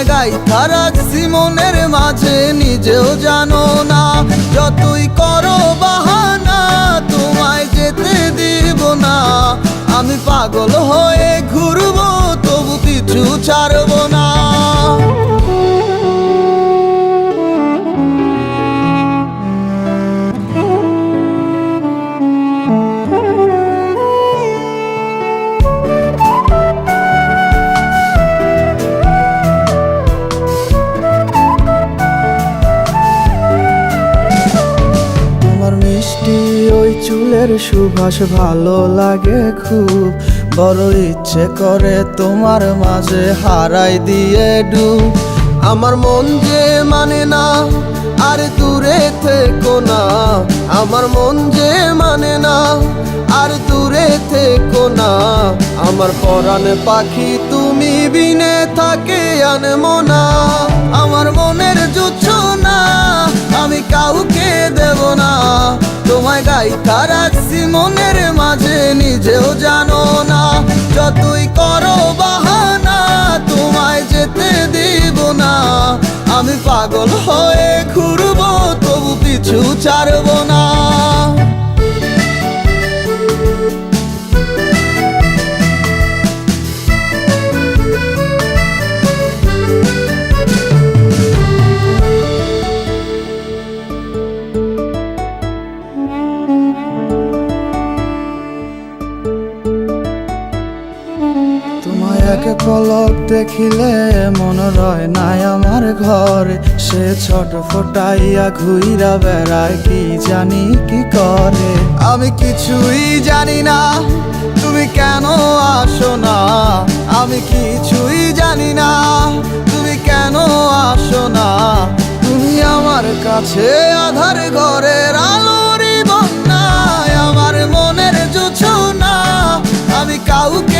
তোমায় তারা রাখছি মনের মাঝে নিজেও জানো না। যতই করো বাহানা, তোমায় যেতে দিব না। আমি পাগল হয়ে ঘুরবো, তবু কিছু ছাড়বো না। মিষ্টি ওই চুলের সুভাষ ভালো লাগে খুব। বড় ইচ্ছে করে তোমার মাঝে হারাই দিয়ে ডুব। আমার মন যে মানে না, আর দূরে থেকো না। আমার মন যে মানে না, আর দূরে থেকো না। আমার পরাণ পাখি তুমি বিনে থাকে আনমো না আমার মনের জুচ্ছ না তোমায় তার মনের মাঝে নিজেও জানো না। যতই করো বাহানা, তোমায় যেতে দিব না। আমি পাগল হয়ে ঘুরবো, তবু পিছু ছাড়বো তোমায় পলক দেখিলে মন রয় নাই আমার ঘরে। সে ছোট ফোটাইয়া ঘুইরা বেড়ায়, কি জানি কি করে? আমি কিছুই জানি না, তুমি কেন আসো না? আমি কিছুই জানি না, তুমি কেন আসো না? তুমি আমার কাছে আধার ঘরের আলোরই বন্যায়, আমার মনের জুছো না আমি কাউকে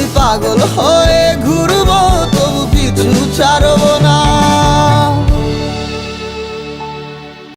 আমি পাগল হয়ে ঘুরবো তবু পিছু ছাড়বো না।